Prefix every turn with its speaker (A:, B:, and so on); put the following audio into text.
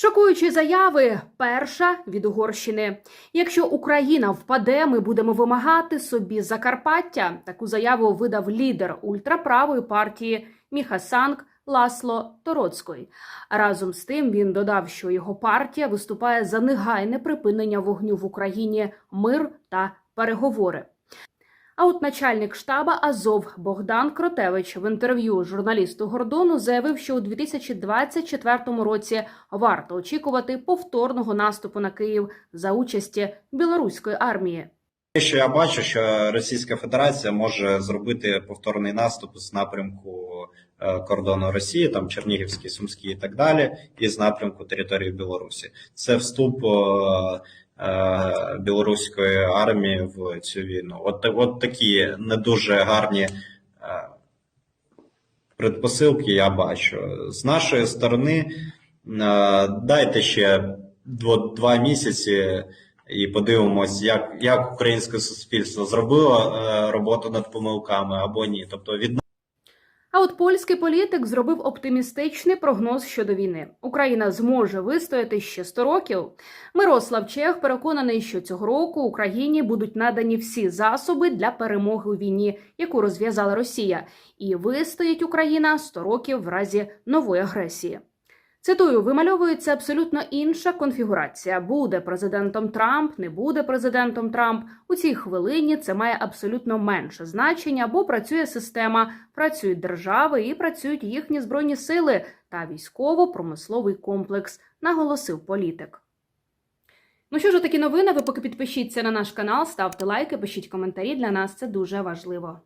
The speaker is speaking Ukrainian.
A: Шокуючі заяви. Перша від Угорщини. Якщо Україна впаде, ми будемо вимагати собі Закарпаття. Таку заяву видав лідер ультраправої партії Міхасанг Ласло Тороцький. Разом з тим він додав, що його партія виступає за негайне припинення вогню в Україні, мир та переговори. А от начальник штаба Азов Богдан Кротевич в інтерв'ю журналісту Гордону заявив, що у 2024 році варто очікувати повторного наступу на Київ за участі білоруської армії.
B: Що я бачу, що Російська Федерація може зробити повторний наступ з напрямку е, кордону Росії, там Чернігівський, Сумський і так далі, і з напрямку території Білорусі. Це вступ е, білоруської армії в цю війну. От, от такі не дуже гарні е, предпосилки я бачу. З нашої сторони, е, дайте ще два місяці і подивимось, як, як українське суспільство зробило е, роботу над помилками або ні. Тобто від
A: А от польський політик зробив оптимістичний прогноз щодо війни. Україна зможе вистояти ще 100 років. Мирослав Чех переконаний, що цього року Україні будуть надані всі засоби для перемоги у війні, яку розв'язала Росія, і вистоїть Україна 100 років в разі нової агресії. Цитую, вимальовується абсолютно інша конфігурація. Буде президентом Трамп, не буде президентом Трамп. У цій хвилині це має абсолютно менше значення, бо працює система, працюють держави і працюють їхні збройні сили та військово-промисловий комплекс, наголосив політик. Ну що ж, такі новини. Ви поки підпишіться на наш канал, ставте лайки, пишіть коментарі. Для нас це дуже важливо.